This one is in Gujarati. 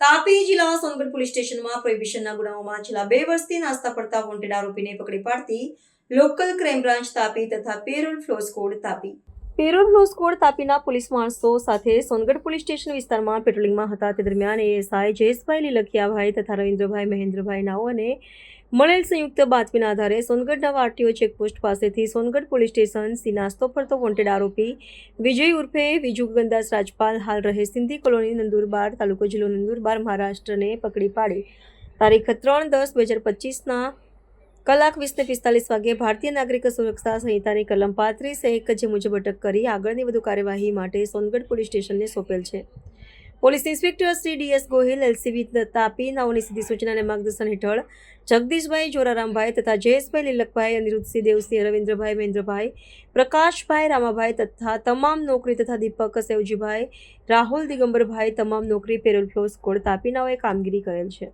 તાપી જિલ્લા સોનગઢ પોલીસ સ્ટેશનમાં પ્રોહિબિશનના ગુનાઓમાં છેલ્લા બે વર્ષથી નાસ્તા પડતા વોન્ટેડ આરોપીને પકડી પાડતી લોકલ ક્રાઇમ બ્રાન્ચ તાપી તથા parole furlough squad Tapi. Parole furlough squad તાપીના police માણસો સાથે સોનગઢ પોલીસ સ્ટેશન વિસ્તારમાં પેટ્રોલિંગમાં હતા. તે દરમિયાન એએસઆઈ જયેશભાઈ લીલખિયાભાઈ તથા રવિન્દ્રભાઈ મહેન્દ્રભાઈ નાઓને મળેલ સંયુક્ત બાતમીના આધારે સોનગઢના વાટીઓ ચેકપોસ્ટ પાસેથી સોનગઢ પોલીસ સ્ટેશન સી નાસ્તો ફરતો વોન્ટેડ આરોપી વિજય ઉર્ફે વિજુ ગંદાસ રાજપાલ હાલ રહે સિંધી કોલોની નંદુરબાર તાલુકો જિલ્લો નંદુરબાર, મહારાષ્ટ્રને પકડી પાડી. તારીખ ત્રણ દસ બે હજાર પચીસના કલાક વીસને પિસ્તાલીસ વાગે ભારતીય નાગરિક સુરક્ષા સંહિતાની કલમ પાંત્રીસ એક જે મુજબ અટક કરી આગળની વધુ કાર્યવાહી માટે સોનગઢ પોલીસ સ્ટેશનને સોંપેલ છે. Police inspector Shri DS Gohil LCB Tapi, નાઓની સીધી સૂચના અને માર્ગદર્શન હેઠળ જગદીશભાઈ જોરારામભાઈ તથા જયેશભાઈ લીલકભાઈ, અનિરુદ્ધસિંહ દેવસિંહ, રવિન્દ્રભાઈ મહેન્દ્રભાઈ, પ્રકાશભાઈ રામાભાઈ તથા તમામ નોકરી તથા દીપક સેવજીભાઈ, રાહુલ દિગંબરભાઈ, તમામ નોકરી પેરોલ ફ્લો સ્કોડ તાપીનાઓએ કામગીરી કરેલ છે.